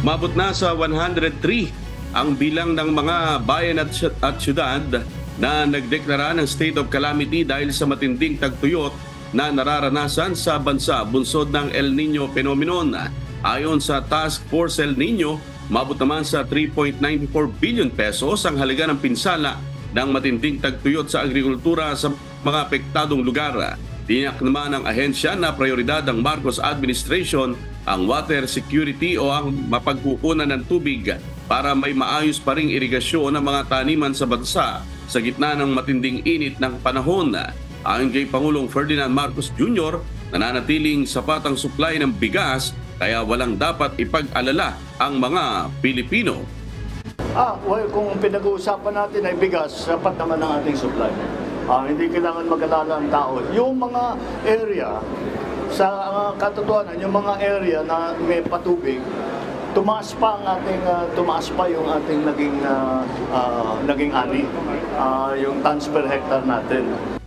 Mabot na sa 103 ang bilang ng mga bayan at, at syudad na nagdeklara ng state of calamity dahil sa matinding tagtuyot na nararanasan sa bansa bunsod ng El Nino phenomenon. Ayon sa Task Force El Nino, mabot naman sa 3.94 billion pesos ang halaga ng pinsala ng matinding tagtuyot sa agrikultura sa mga apektadong lugar. Tiyak naman ng ahensya na prioridad ng Marcos administration ang water security o ang mapagkukunan ng tubig para may maayos pa ring irigasyon ng mga taniman sa bansa sa gitna ng matinding init ng panahon. Ayon kay Pangulong Ferdinand Marcos Jr., nananatiling sapat ang supply ng bigas kaya walang dapat ipag-alala ang mga Pilipino. Ah, well, kung pinag-uusapan natin ay bigas, sapat naman ang ating supply. Ah, hindi kailangan mag-alala ang tao. Yung mga area, sa ah, katotohanan, yung mga area na may patubig, tumaas pa ang ating ah, tumaas pa yung ating naging ah, ah, naging ani, Ah, yung tons per hectare natin.